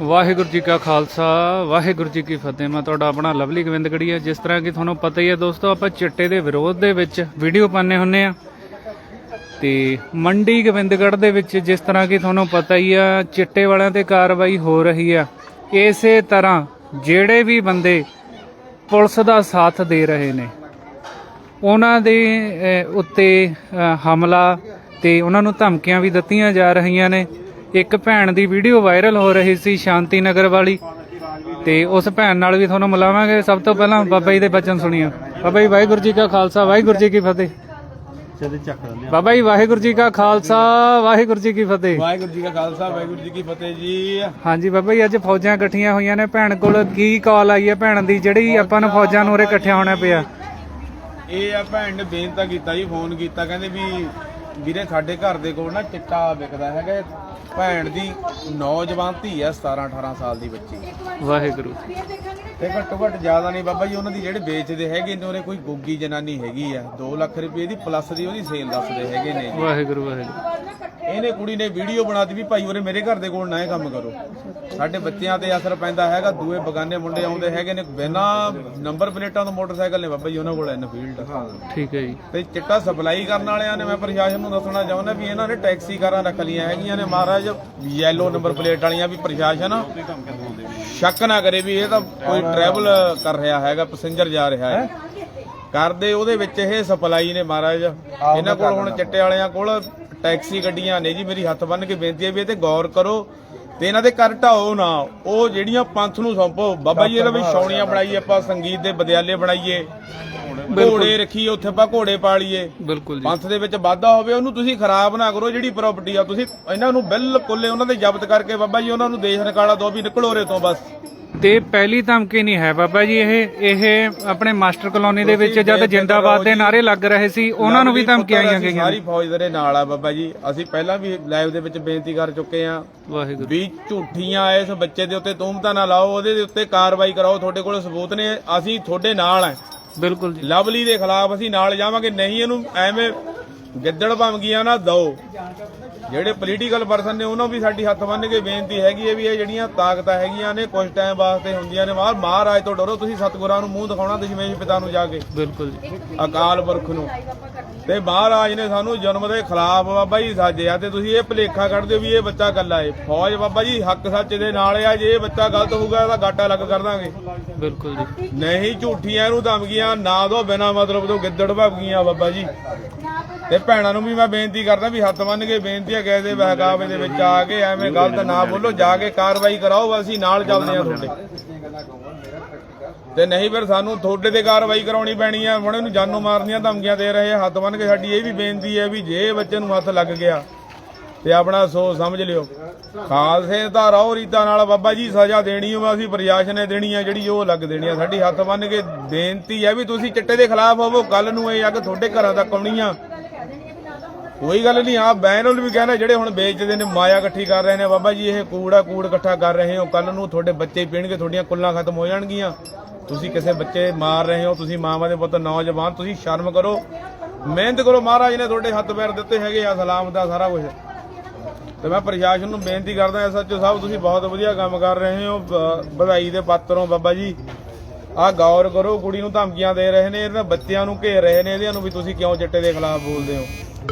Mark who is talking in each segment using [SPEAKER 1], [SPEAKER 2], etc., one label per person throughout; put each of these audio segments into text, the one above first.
[SPEAKER 1] ਵਾਹਿਗੁਰੂ ਜੀ ਕਾ ਖਾਲਸਾ, ਵਾਹਿਗੁਰੂ ਜੀ ਕੀ ਫਤਿਹ। ਮੈਂ ਤੁਹਾਡਾ ਆਪਣਾ ਲਵਲੀ ਗੋਬਿੰਦਗੜੀ ਹੈ ਜਿਸ ਤਰ੍ਹਾਂ ਕਿ ਤੁਹਾਨੂੰ ਪਤਾ ਹੀ ਹੈ ਦੋਸਤੋ, ਆਪਾਂ ਚਿੱਟੇ ਦੇ ਵਿਰੋਧ ਦੇ ਵਿੱਚ ਵੀਡੀਓ ਪਾਉਂਦੇ ਹੁੰਨੇ ਆ। ਤੇ ਮੰਡੀ ਗੋਬਿੰਦਗੜ੍ਹ ਦੇ ਵਿੱਚ ਜਿਸ ਤਰ੍ਹਾਂ ਕਿ ਤੁਹਾਨੂੰ ਪਤਾ ਹੀ ਆ, ਚਿੱਟੇ ਵਾਲਿਆਂ ਤੇ ਕਾਰਵਾਈ ਹੋ ਰਹੀ ਆ। ਇਸੇ ਤਰ੍ਹਾਂ ਜਿਹੜੇ ਵੀ ਬੰਦੇ ਪੁਲਿਸ ਦਾ ਸਾਥ ਦੇ ਰਹੇ ਨੇ, ਉਹਨਾਂ ਦੇ ਉੱਤੇ ਹਮਲਾ ਤੇ ਉਹਨਾਂ ਨੂੰ ਧਮਕੀਆਂ ਵੀ ਦਿੱਤੀਆਂ ਜਾ ਰਹੀਆਂ ਨੇ। ਇੱਕ ਭੈਣ ਦੀ ਵੀਡੀਓ ਵਾਇਰਲ ਹੋ ਰਹੀ ਸੀ ਸ਼ਾਂਤੀ ਨਗਰ ਵਾਲੀ। ਤੇ ਉਸ ਭੈਣ ਨਾਲ ਵੀ ਤੁਹਾਨੂੰ ਮਿਲਾਵਾਂਗੇ। ਸਭ ਤੋਂ ਪਹਿਲਾਂ ਬਾਬਾ ਜੀ ਦੇ ਬਚਨ ਸੁਣੀਓ ਬਾਬਾ ਜੀ ਵਾਹਿਗੁਰੂ ਜੀ ਕਾ ਖਾਲਸਾ ਵਾਹਿਗੁਰੂ ਜੀ ਕੀ ਫਤਿਹ।
[SPEAKER 2] ਚਲੇ ਚੱਕ ਲੈਂਦੇ
[SPEAKER 1] ਬਾਬਾ ਜੀ ਵਾਹਿਗੁਰੂ ਜੀ ਕਾ ਖਾਲਸਾ ਵਾਹਿਗੁਰੂ ਜੀ ਕੀ ਫਤਿਹ।
[SPEAKER 2] ਵਾਹਿਗੁਰੂ ਜੀ ਕਾ ਖਾਲਸਾ ਵਾਹਿਗੁਰੂ ਜੀ ਕੀ ਫਤਿਹ ਜੀ।
[SPEAKER 1] ਹਾਂਜੀ ਬਾਬਾ ਜੀ ਅੱਜ ਫੌਜਾਂ ਇਕੱਠੀਆਂ ਹੋਈਆਂ ਨੇ। ਭੈਣ ਕੋਲ ਕੀ ਕਾਲ ਆਈ ਹੈ ਭੈਣ ਦੀ? ਜਿਹੜੀ ਆਪਾਂ ਨੂੰ ਫੌਜਾਂ ਨੂੰ ਉਰੇ ਇਕੱਠਿਆ ਹੋਣਾ ਪਿਆ।
[SPEAKER 2] ਇਹ ਆ ਭੈਣ ਨੇ ਬੇਨਤੀ ਕੀਤਾ ਜੀ ਫੋਨ ਕੀਤਾ। ਕਹਿੰਦੇ ਵੀ ਵੀਰੇ ਸਾਡੇ ਘਰ ਦੇ ਕੋਲ ਨਾ ਚਿੱਟਾ ਵਿਕਦਾ ਹੈਗਾ ਭੈਣ ਦੀ ਨੌਜਵਾਨ ਧੀ ਆ 17 18 ਸਾਲ ਦੀ ਬੱਚੀ।
[SPEAKER 1] ਵਾਹਿਗੁਰੂ।
[SPEAKER 2] ਤੇ ਘੱਟੋ ਘੱਟ ਜ਼ਿਆਦਾ ਨਹੀਂ ਬਾਬਾ ਜੀ ਉਹਨਾਂ ਦੀ ਜਿਹੜੇ ਵੇਚਦੇ ਹੈਗੇ ਨੇ ਉਹਨੇ ਕੋਈ ਗੋਗੀ ਜਨਾਨੀ ਹੈਗੀ ਆ। 2 ਲੱਖ ਰੁਪਏ ਦੀ ਪਲੱਸ ਦੀ ਉਹਦੀ ਸੇਲ ਦੱਸਦੇ ਹੈਗੇ ਨੇ।
[SPEAKER 1] ਵਾਹਿਗੁਰੂ ਵਾਹਿਗੁਰੂ।
[SPEAKER 2] ਇਹਨੇ ਕੁੜੀ ਨੇ ਵੀਡੀਓ ਬਣਾਤੀ ਵੀ ਭਾਈ ਉਰੇ ਮੇਰੇ ਘਰ ਦੇ ਕੋਲ ਨਾ ਇਹ ਕੰਮ ਕਰੋ। ਸਾਡੇ ਬੱਚਿਆਂ ਤੇ ਅਸਰ ਪੈਂਦਾ ਹੈਗਾ ਦੂਏ ਬਗਾਨੇ ਮੁੰਡੇ ਆਉਂਦੇ ਹੈਗੇ ਨੇ ਬਿਨਾਂ ਨੰਬਰ ਪਲੇਟਾਂ ਤੋਂ ਮੋਟਰਸਾਈਕਲ ਨੇ ਬਾਬਾ ਜੀ ਉਹਨਾਂ ਕੋਲ ਐਨਫੀਲਡ
[SPEAKER 1] ਠੀਕ ਹੈ ਜੀ।
[SPEAKER 2] ਤੇ ਚਿੱਟਾ ਸਪਲਾਈ ਕਰਨ ਵਾਲਿਆਂ ਨੇ ਮੈਂ ਪ੍ਰਸ਼ਾਸਨ ਨੂੰ ਦੱਸਣਾ ਚਾਹੁੰਦਾ ਵੀ ਇਹਨਾਂ ਨੇ ਟੈਕਸੀ ਕਾਰਾਂ ਰੱਖ ਲਈਆਂ ਹੈਗੀਆਂ ਨੇ। ਮਹਾਰਾਜ ਯੈਲੋ ਨੰਬਰ ਪਲੇਟ ਵਾਲੀਆਂ ਵੀ ਪ੍ਰਸ਼ਾਸਨ ਸ਼ੱਕ ਨਾ ਕਰੇ ਵੀ ਇਹ ਤਾਂ ਕੋਈ ਟਰੈਵਲ ਕਰ ਰਿਹਾ ਹੈਗਾ ਪੈਸੇਂਜਰ ਜਾ ਰਿਹਾ ਹੈ। ਕਰਦੇ ਉਹਦੇ ਵਿੱਚ ਇਹ ਸਪਲਾਈ ਨੇ ਮਹਾਰਾਜ। ਇਹਨਾਂ ਕੋਲ ਹੁਣ ਚਿੱਟੇ ਵਾਲਿਆਂ ਕੋਲ ਟੈਕਸੀ ਗੱਡੀਆਂ ਨੇ ਜੀ ਮੇਰੀ ਹੱਥ ਬੰਨ ਕੇ ਬੇਨਤੀ ਹੈ ਵੀ ਇਹ ਤੇ ਗੌਰ ਕਰੋ ਤੇ ਇਹਨਾਂ ਦੇ ਘਰ ਢਾਓ ਨਾ। ਉਹ ਜਿਹੜੀਆਂ ਪੰਥ ਨੂੰ ਸੌਂਪੋ। ਬਾਬਾ ਜੀ ਇਹਦਾ ਵੀ ਛਾਉਣੀਆਂ ਬਣਾਈਏ ਆਪਾਂ ਸੰਗੀਤ ਦੇ ਵਿਦਿਆਲੇ ਬਣਾਈਏ। ਘੋੜੇ ਰੱਖੀਏ ਉੱਥੇ ਆਪਾਂ ਘੋੜੇ ਪਾਲੀਏ।
[SPEAKER 1] ਬਿਲਕੁਲ ਜੀ।
[SPEAKER 2] ਪੰਥ ਦੇ ਵਿੱਚ ਵਾਧਾ ਹੋਵੇ ਉਹਨੂੰ ਤੁਸੀਂ ਖਰਾਬ ਨਾ ਕਰੋ ਜਿਹੜੀ ਪ੍ਰਾਪਰਟੀ ਆ ਤੁਸੀਂ ਇਹਨਾਂ ਨੂੰ ਬਿਲਕੁਲ ਉਹਨਾਂ ਦੇ ਜ਼ਬਤ ਕਰਕੇ ਬਾਬਾ ਜੀ ਉਹਨਾਂ ਨੂੰ ਦੇਸ਼ ਨਿਕਾਲਾ ਦੋ ਵੀ ਨਿਕਲੋ ਰੇ ਤੋਂ ਬਸ।
[SPEAKER 1] ਤੇ ਪਹਿਲੀ ਧਮਕੀ ਨਹੀਂ ਹੈ ਬਾਬਾ ਜੀ ਇਹ ਇਹ ਆਪਣੇ ਮਾਸਟਰ ਕਲੋਨੀ ਦੇ ਵਿੱਚ ਜਦ ਜਿੰਦਾਬਾਦ ਦੇ ਨਾਰੇ ਲੱਗ ਰਹੇ ਸੀ ਉਹਨਾਂ ਨੂੰ ਵੀ ਧਮਕੀਆਂ ਆਈਆਂ ਗਈਆਂ।
[SPEAKER 2] ਸਾਰੀ ਫੌਜ ਦੇ ਨਾਲ ਆ ਬਾਬਾ ਜੀ ਅਸੀਂ ਪਹਿਲਾਂ ਵੀ ਲਾਈਵ ਦੇ ਵਿੱਚ ਬੇਨਤੀ ਕਰ ਚੁੱਕੇ ਆ
[SPEAKER 1] ਵਾਹਿਗੁਰੂ।
[SPEAKER 2] ਵੀ ਝੂਠੀਆਂ ਇਸ ਬੱਚੇ ਦੇ ਉੱਤੇ ਤੁਮਤਾ ਨਾ ਲਾਓ ਉਹਦੇ ਦੇ ਉੱਤੇ ਕਾਰਵਾਈ ਕਰਾਓ ਤੁਹਾਡੇ ਕੋਲ ਸਬੂਤ ਨੇ ਅਸੀਂ ਤੁਹਾਡੇ ਨਾਲ ਆ
[SPEAKER 1] ਬਿਲਕੁਲ ਜੀ।
[SPEAKER 2] ਲਵਲੀ ਦੇ ਖਿਲਾਫ ਅਸੀਂ ਨਾਲ ਜਾਵਾਂਗੇ। ਨਹੀਂ ਇਹਨੂੰ ਐਵੇਂ ਗਿੱਦੜ ਭੰਗੀਆਂ ਨਾ ਦਓ। ਜਿਹੜੇ ਪੋਲੀਟੀਕਲ ਪਰਸਨ ਨੇ ਉਹਨਾਂ ਵੀ ਸਾਡੀ ਹੱਥ ਬੰਨ ਕੇ ਬੇਨਤੀ ਹੈਗੀ ਹੈ ਵੀ ਇਹ ਜਿਹੜੀਆਂ ਤਾਕਤਾਂ ਹੈਗੀਆਂ ਨੇ ਕੁਝ ਟਾਈਮ ਵਾਸਤੇ ਹੁੰਦੀਆਂ ਨੇ। ਮਾਰ ਮਹਾਰਾਜ ਤੋਂ ਡਰੋ। ਤੁਸੀਂ ਸਤਿਗੁਰਾਂ ਨੂੰ ਮੂੰਹ ਦਿਖਾਉਣਾ ਦਸ਼ਮੇਸ਼ ਪਿਤਾ ਨੂੰ ਜਾ ਕੇ।
[SPEAKER 1] ਬਿਲਕੁਲ ਜੀ।
[SPEAKER 2] ਅਕਾਲ ਪੁਰਖ ਨੂੰ। ਤੇ ਮਹਾਰਾਜ ਨੇ ਸਾਨੂੰ ਜਨਮ ਦੇ ਖਿਲਾਫ ਬਾਬਾ ਜੀ ਸਾਜਿਆ ਤੇ ਤੁਸੀਂ ਇਹ ਭਲੇਖਾ ਕੱਢਦੇ ਹੋ ਵੀ ਇਹ ਬੱਚਾ ਕੱਲਾ ਏ ਫੌਜ ਬਾਬਾ ਜੀ ਹੱਕ ਸੱਚ ਦੇ ਨਾਲ ਆ ਜੇ ਇਹ ਬੱਚਾ ਗਲਤ ਹੋਊਗਾ ਇਹਦਾ ਗਾਟਾ ਲੱਗ ਕਰ ਦਾਂਗੇ।
[SPEAKER 1] ਬਿਲਕੁਲ ਜੀ।
[SPEAKER 2] ਨਹੀਂ ਝੂਠੀਆਂ ਇਹਨੂੰ ਧਮਕੀਆਂ ਨਾ ਦੋ ਬਿਨਾ ਮਤਲਬ ਤੋਂ ਗਿੱਦੜ ਭਗੀਆਂ ਬਾਬਾ ਜੀ। ਤੇ ਭੈਣਾਂ ਨੂੰ ਵੀ ਮੈਂ ਬੇਨਤੀ ਕਰਦਾ ਵੀ ਹੱਥ ਬੰਨ ਕੇ ਬੇਨਤੀ ਹੈ ਕਿਸੇ ਦੇ ਬਹਿਕਾਵੇ ਦੇ ਵਿੱਚ ਆ ਕੇ ਐਵੇਂ ਗਲਤ ਨਾ ਬੋਲੋ ਜਾ ਕੇ ਕਾਰਵਾਈ ਕਰਾਓ ਅਸੀਂ ਨਾਲ ਚੱਲਦੇ ਆ ਤੁਹਾਡੇ। ਤੇ ਨਹੀਂ ਫਿਰ ਸਾਨੂੰ ਤੁਹਾਡੇ ਤੇ ਕਾਰਵਾਈ ਕਰਾਉਣੀ ਪੈਣੀ ਆ। ਹੁਣ ਇਹਨੂੰ ਜਾਨੋਂ ਮਾਰਨੀਆਂ ਧਮਕੀਆਂ ਦੇ ਰਹੇ ਆ। ਹੱਥ ਬੰਨ ਕੇ ਸਾਡੀ ਇਹ ਵੀ ਬੇਨਤੀ ਹੈ ਵੀ ਜੇ ਬੱਚੇ ਨੂੰ ਹੱਥ ਲੱਗ ਗਿਆ ਤੇ ਆਪਣਾ ਸੋਚ ਸਮਝ ਲਿਓ। ਖਾਲਸੇ ਦਾ ਰੌ ਰੀਤਾਂ ਨਾਲ, ਬਾਬਾ ਜੀ ਸਜ਼ਾ ਦੇਣੀ ਹੋਵੇ, ਅਸੀਂ ਪ੍ਰਸ਼ਾਸਨ ਨੇ ਦੇਣੀ ਆ, ਜਿਹੜੀ ਉਹ ਲੱਗ ਦੇਣੀ ਆ। ਸਾਡੀ ਹੱਥ ਬੰਨ ਕੇ ਬੇਨਤੀ ਹੈ ਵੀ ਤੁਸੀਂ ਚਿੱਟੇ ਦੇ ਖਿਲਾਫ ਹੋਵੋ ਕੱਲ ਨੂੰ ਇਹ ਅੱਗ ਤੁਹਾਡੇ ਘਰਾਂ ਤੱਕ ਆਉਣੀ ਆ। ਕੋਈ ਗੱਲ ਨਹੀਂ ਆ ਬੈਨਲ ਵੀ ਕਹਿੰਦਾ ਜਿਹੜੇ ਹੁਣ ਵੇਚਦੇ ਨੇ, ਮਾਇਆ ਇਕੱਠੀ ਕਰ ਰਹੇ ਨੇ। ਬਾਬਾ ਜੀ, ਇਹ ਕੂੜਾ ਕੂੜ ਇਕੱਠਾ ਕਰ ਰਹੇ ਹੋ। ਕੱਲ ਨੂੰ ਤੁਹਾਡੇ ਬੱਚੇ ਪੀਣਗੇ, ਤੁਹਾਡੀਆਂ ਕੁੱਲਾਂ ਖਤਮ ਹੋ ਜਾਣਗੀਆਂ। ਤੁਸੀਂ ਕਿਸੇ ਬੱਚੇ ਮਾਰ ਰਹੇ ਹੋ, ਤੁਸੀਂ ਮਾਵਾਂ ਦੇ ਪੁੱਤ, ਨੌਜਵਾਨ, ਤੁਸੀਂ ਸ਼ਰਮ ਕਰੋ। ਮਿਹਨਤ ਕਰੋ ਮਹਾਰਾਜ ਨੇ ਤੁਹਾਡੇ ਹੱਥ ਪੈਰ ਦਿੱਤੇ ਹੈਗੇ ਆ, ਸਲਾਮ ਦਾ ਸਾਰਾ ਕੁਝ ਤੇ ਮੈਂ ਪ੍ਰਸ਼ਾਸਨ ਨੂੰ ਬੇਨਤੀ ਕਰਦਾ ਐਸਐਚਓ ਸਾਹਿਬ, ਤੁਸੀਂ ਬਹੁਤ ਵਧੀਆ ਕੰਮ ਕਰ ਰਹੇ ਹੋ ਵਧਾਈ ਦੇ ਪਾਤਰ ਹੋ ਬਾਬਾ ਜੀ। ਆਹ ਗੌਰ ਕਰੋ, ਕੁੜੀ ਨੂੰ ਧਮਕੀਆਂ ਦੇ ਰਹੇ ਨੇ ਇਹਨਾਂ ਬੱਚਿਆਂ ਨੂੰ ਘੇਰ ਰਹੇ ਨੇ ਇਹਦੇ ਨੂੰ ਵੀ ਤੁਸੀਂ ਕਿਉਂ ਚਿੱਟੇ ਦੇ ਖਿਲਾਫ ਬੋਲਦੇ ਹੋ?